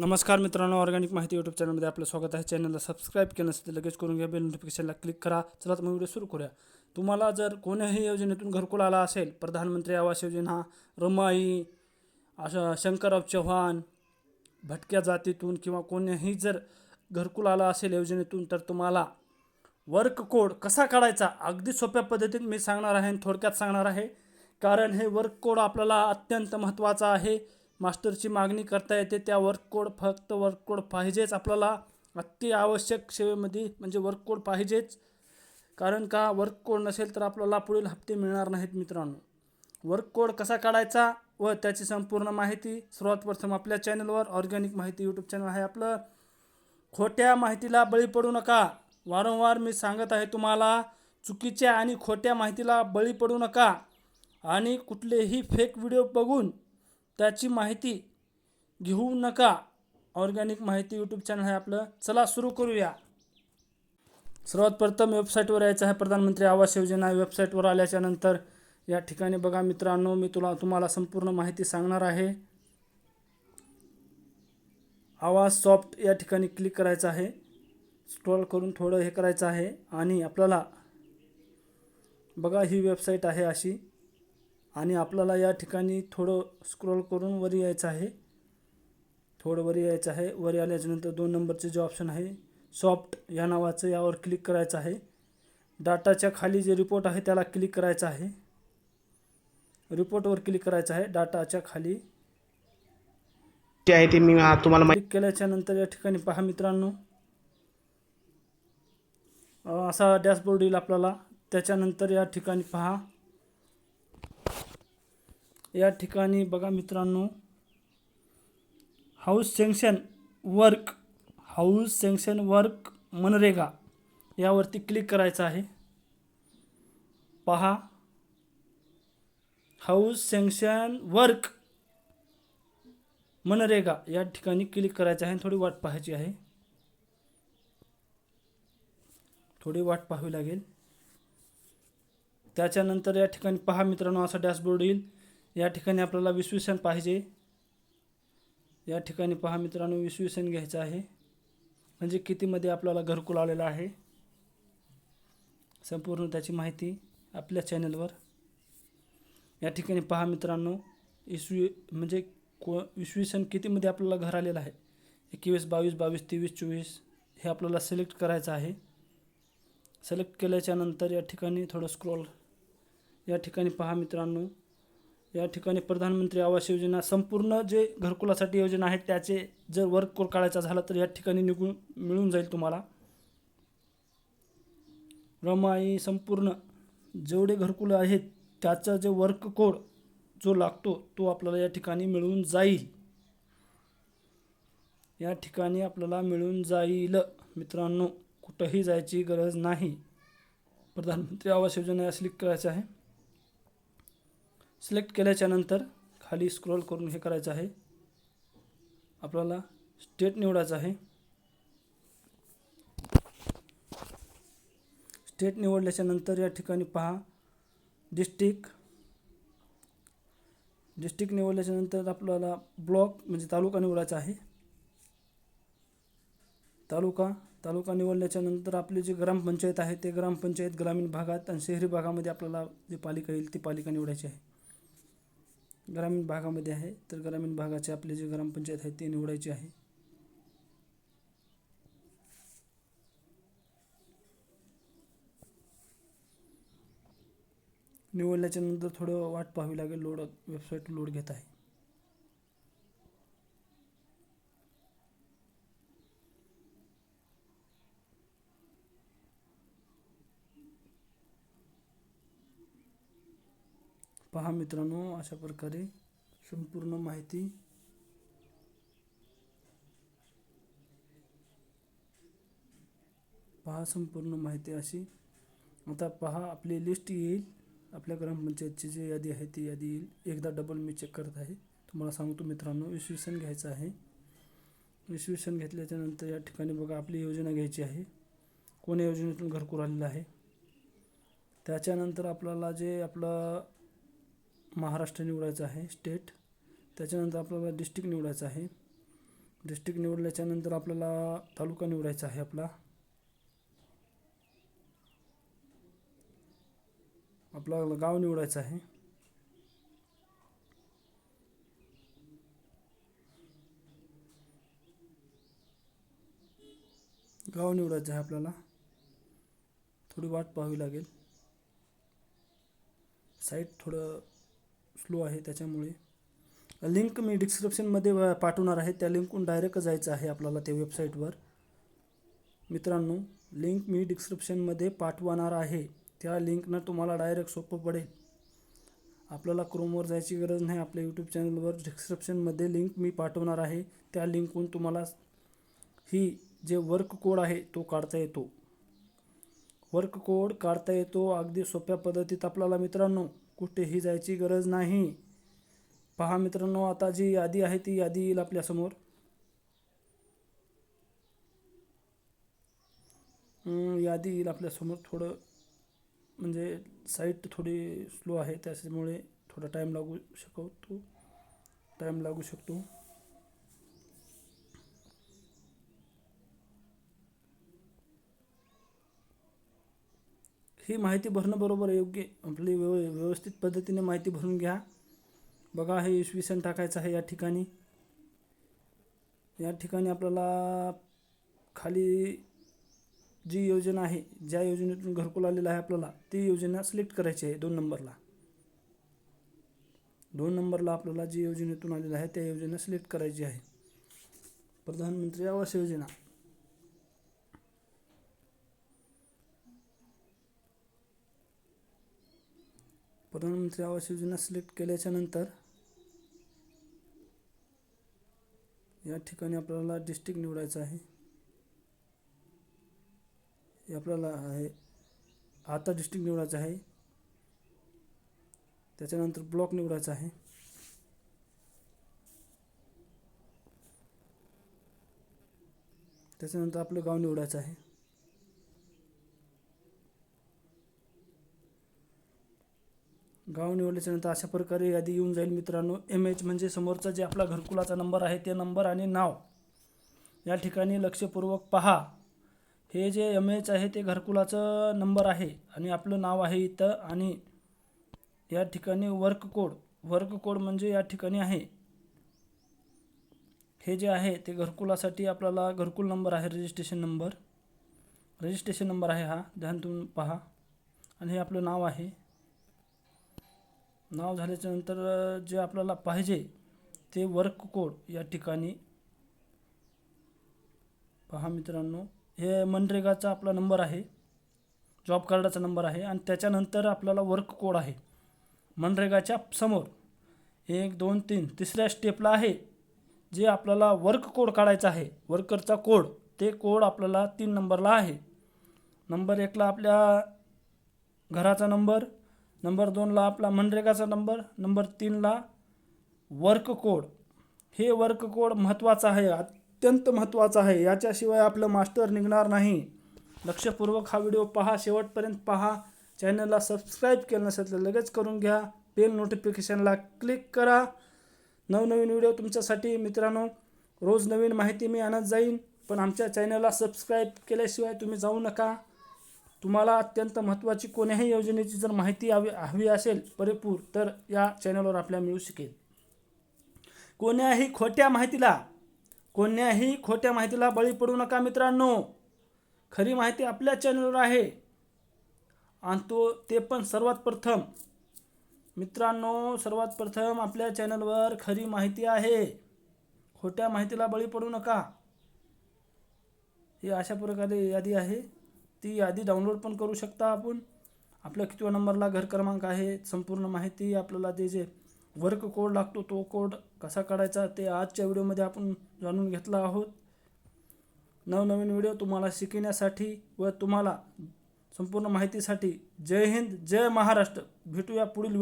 नमस्कार मित्रांनो ऑर्गॅनिक माहिती यूट्यूब चॅनलमध्ये आपलं स्वागत आहे. चॅनलला सबस्क्राईब केलं असेल तर लगेच करून घ्या. बेल नोटिफिकेशनला क्लिक करा. चला तर मग व्हिडिओ सुरू करूया. तुम्हाला जर कोण्याही योजनेतून घरकुल आला असेल प्रधानमंत्री आवास योजना रमाई अशा शंकरराव चव्हाण भटक्या जातीतून किंवा कोण्याही जर घरकुल आला असेल योजनेतून तर तुम्हाला वर्क कोड कसा काढायचा? अगदी सोप्या पद्धतीत मी सांगणार आहे आणि थोडक्यात सांगणार आहे. कारण हे वर्क कोड आपल्याला अत्यंत महत्त्वाचा आहे. मास्टरची मागणी करता येते. त्या वर्क कोड फक्त वर्क कोड पाहिजेच. आपल्याला अति आवश्यक सेवेमध्ये म्हणजे वर्क कोड पाहिजेच. कारण का? वर्क कोड नसेल तर आपल्याला पुढील हप्ते मिळणार नाहीत मित्रांनो. वर्क कोड कसा काढायचा? व त्याची संपूर्ण माहिती सर्वात प्रथम आपल्या चॅनलवर ऑर्गॅनिक माहिती यूट्यूब चॅनल आहे आपलं. खोट्या माहितीला बळी पडू नका. वारंवार मी सांगत आहे तुम्हाला चुकीच्या आणि खोट्या माहितीला बळी पडू नका. आणि कुठलेही फेक व्हिडिओ बघून त्याची माहिती घेऊ नका. ऑर्गॅनिक माहिती यूट्यूब चॅनल आहे आपलं. चला सुरू करूया. सर्वात प्रथम वेबसाईटवर यायचं आहे. प्रधानमंत्री आवास योजना वेबसाईटवर आल्याच्यानंतर या ठिकाणी बघा मित्रांनो मी तुला तुम्हाला संपूर्ण माहिती सांगणार आहे. आवाज सॉफ्ट या ठिकाणी क्लिक करायचं आहे. स्क्रॉल करून थोडं हे करायचं आहे. आणि आपल्याला बघा ही वेबसाईट आहे अशी. आणि आपल्याला या ठिकाणी थोडं स्क्रोल करून वर यायचं आहे. थोडं वर यायचं आहे. वर आल्याच्यानंतर दोन नंबरचे जे ऑप्शन आहे सॉफ्ट या नावाचं यावर क्लिक करायचं आहे. डाटाच्या खाली जे रिपोर्ट आहे त्याला क्लिक करायचं आहे. रिपोर्टवर क्लिक करायचं आहे डाटाच्या खाली. आहे ते मी तुम्हाला क्लिक केल्याच्यानंतर या ठिकाणी पहा मित्रांनो. असा डॅशबोर्ड येईल आपल्याला. त्याच्यानंतर या ठिकाणी पहा. या ठिकाणी बघा मित्रांनो house sanction work house sanction work MNREGA यावरती क्लिक करायचं आहे. पहा. हाऊस सेंक्शन वर्क मनरेगा या ठिकाणी क्लिक करायचं आहे थोडी वाट पाहायची आहे. थोडी वाट पाहावी लागेल. त्याच्यानंतर या ठिकाणी पहा मित्रांनो असा डॅशबोर्ड येईल. या ठिकाणी आपल्याला विश्वेषण पाहिजे. या ठिकाणी पहा मित्रांनो विश्वेषण घ्यायचं आहे. म्हणजे कितीमध्ये आपल्याला घरकुल आलेलं आहे. संपूर्ण त्याची माहिती आपल्या चॅनलवर. या ठिकाणी पहा मित्रांनो इसवी म्हणजे को इसवी सन कितीमध्ये आपल्याला घर आलेलं आहे? एकवीस बावीस बावीस तेवीस चोवीस हे आपल्याला सिलेक्ट करायचं आहे. सिलेक्ट केल्याच्यानंतर या ठिकाणी थोडं स्क्रोल या ठिकाणी पहा मित्रांनो या ठिकाणी प्रधानमंत्री आवास योजना संपूर्ण जे घरकुलासाठी योजना आहेत त्याचे जर वर्क कोड काढायचा झाला तर या ठिकाणी निघून मिळून जाईल तुम्हाला. रमाई संपूर्ण जेवढे घरकुलं आहेत त्याचा जे वर्क कोड जो लागतो तो आपल्याला या ठिकाणी मिळून जाईल. या ठिकाणी आपल्याला मिळून जाईल. मित्रांनो कुठंही जायची गरज नाही. प्रधानमंत्री आवास योजना या क्लिक करायचं आहे. सिलेक्ट केल्याच्यानंतर खाली स्क्रोल करून हे करायचं आहे. आपल्याला स्टेट निवडायचं आहे. स्टेट निवडल्याच्यानंतर या ठिकाणी पहा डिस्ट्रिक्ट. डिस्ट्रिक्ट निवडल्याच्यानंतर आपल्याला ब्लॉक म्हणजे तालुका निवडायचा आहे. तालुका तालुका निवडल्याच्यानंतर आपली जी ग्रामपंचायत आहे ते ग्रामपंचायत ग्रामीण भागात आणि शहरी भागामध्ये आपल्याला जी पालिका येईल ती पालिका निवडायची आहे. ग्रामीण भागामध्ये आहे. तर ग्रामीण भागाचे आपले जे ग्रामपंचायत आहे ते निवडायची आहे. निवडल्याच्यानंतर थोडं वाट पाहावी लागेल. लोड वेबसाईट लोड घेत आहे. पहा मित्रांनो अशा प्रकारे संपूर्ण माहिती पहा संपूर्ण माहिती अशी. आता पहा आपली लिस्ट येईल. आपल्या ग्रामपंचायतची जी यादी आहे ती यादी येईल. एकदा डबल मी चेक करत आहे. तुम्हाला सांगतो मित्रांनो विश्वेषण घ्यायचं आहे. विश्वेषण घेतल्याच्यानंतर या ठिकाणी बघा आपली योजना घ्यायची आहे. कोण्या योजनेतून घरकुल आलेलं आहे? त्याच्यानंतर आपल्याला जे आपलं महाराष्ट्र निवडायचं आहे स्टेट त्याच्यानंतर आपल्याला डिस्ट्रिक्ट निवडायचं आहे. डिस्ट्रिक्ट निवडल्याच्यानंतर आपल्याला तालुका निवडायचा आहे आपला. आपला गाव निवडायचं आहे. गाव निवडायचं आहे आपल्याला. थोडी वाट पाहावी लागेल. साईट थोडं स्लो आहे त्याच्यामुळे. लिंक मी डिस्क्रिप्शनमध्ये पाठवणार आहे. त्या लिंकहून डायरेक्ट जायचं आहे आपल्याला त्या वेबसाईटवर मित्रांनो लिंक मी डिस्क्रिप्शनमध्ये पाठवणार आहे. त्या लिंकनं तुम्हाला डायरेक्ट सोपं पडेल. आपल्याला क्रोमवर जायची गरज नाही. आपल्या यूट्यूब चॅनलवर डिस्क्रिप्शनमध्ये लिंक मी पाठवणार आहे. त्या लिंकहून तुम्हाला ही जे वर्क कोड आहे तो काढता येतो. वर्क कोड काढता येतो अगदी सोप्या पद्धतीत आपल्याला मित्रांनो. कुठेही जायची गरज नाही. पहा मित्रांनो आता जी यादी आहे ती यादी येईल आपल्यासमोर यादी येईल आपल्यासमोर थोडं म्हणजे साईट थोडी स्लो आहे त्याच्यामुळे थोडा टाईम लागू शकतो. टाईम लागू शकतो. ही माहिती भरणं बरोबर योग्य आपली व्यव व्यवस्थित पद्धतीने माहिती भरून घ्या. बघा हे इसवी सन टाकायचं आहे या ठिकाणी. या ठिकाणी आपल्याला खाली जी योजना आहे ज्या योजनेतून घरकुल आलेलं आहे आपल्याला ती योजना सिलेक्ट करायची आहे दोन नंबरला. दोन नंबरला आपल्याला जी योजनेतून आलेलं आहे त्या योजना सिलेक्ट करायची आहे. प्रधानमंत्री आवास योजना. प्रधानमंत्री आवास योजना सिलेक्ट केल्याच्यानंतर या ठिकाणी आपल्याला डिस्ट्रिक्ट निवडायचं आहे. हे आपल्याला आहे. आता डिस्ट्रिक्ट निवडायचं आहे. त्याच्यानंतर ब्लॉक निवडायचा आहे. त्याच्यानंतर आपलं गाव निवडायचं आहे. गाव निवडल्याच्यानंतर अशा प्रकारे यादी येऊन जाईल मित्रांनो. एम एच म्हणजे समोरचा जे आपला घरकुलाचा नंबर आहे ते नंबर आणि नाव. या ठिकाणी लक्षपूर्वक पहा. हे जे एम एच आहे ते घरकुलाचं नंबर आहे आणि आपलं नाव आहे इथं आणि या ठिकाणी वर्क कोड वर्क कोड म्हणजे या ठिकाणी आहे. हे जे आहे ते घरकुलासाठी आपल्याला घरकुल नंबर आहे रजिस्ट्रेशन नंबर रजिस्ट्रेशन नंबर आहे हा. ध्यान तुम्ही पहा. आणि हे आपलं नाव आहे. नाव झाल्याच्यानंतर जे आपल्याला पाहिजे ते वर्क कोड या ठिकाणी पहा मित्रांनो हे मनरेगाचा आपला नंबर आहे जॉब कार्डाचा नंबर आहे आणि त्याच्यानंतर आपल्याला वर्क कोड आहे. मनरेगाच्या समोर एक दोन तीन तिसऱ्या स्टेपला आहे जे आपल्याला वर्क कोड काढायचा आहे. वर्करचा कोड ते कोड आपल्याला तीन नंबरला आहे. नंबर एकला आपल्या घराचा नंबर नंबर दोनला आपला मनरेगाचा नंबर नंबर तीनला वर्क कोड. हे वर्क कोड महत्त्वाचं आहे अत्यंत महत्त्वाचं आहे. याच्याशिवाय आपलं मास्टर निघणार नाही. लक्षपूर्वक हा व्हिडिओ पहा. शेवटपर्यंत पहा. चॅनलला सबस्क्राईब केलं नसेल तर लगेच करून घ्या. बेल नोटिफिकेशनला क्लिक करा. नवनवीन व्हिडिओ तुमच्यासाठी मित्रांनो रोज नवीन माहिती मी आणत जाईन. पण आमच्या चॅनलला सबस्क्राईब केल्याशिवाय तुम्ही जाऊ नका. तुम्हाला अत्यंत महत्त्वाची कोण्याही योजनेची जर माहिती हवी हवी असेल परिपूर तर या चॅनलवर आपल्याला मिळू शकेल कोण्याही खोट्या माहितीला कोण्याही खोट्या माहितीला बळी पडू नका मित्रांनो. खरी माहिती आपल्या चॅनलवर आहे. आणि तो ते पण सर्वात प्रथम. मित्रांनो सर्वात प्रथम आपल्या चॅनलवर खरी माहिती आहे. खोट्या माहितीला बळी पडू नका. ही अशा प्रकारे यादी आहे. ती यादी डाउनलोड पण करू शकता आपण. आपल्या कितव्या नंबरला घर क्रमांक आहे संपूर्ण माहिती आपल्याला ते जे वर्क कोड लागतो तो कोड कसा काढायचा ते आजच्या व्हिडिओमध्ये आपण जाणून घेतला आहोत. नवनवीन व्हिडिओ तुम्हाला शिकण्यासाठी व तुम्हाला संपूर्ण माहितीसाठी जय हिंद जय महाराष्ट्र. भेटूया पुढील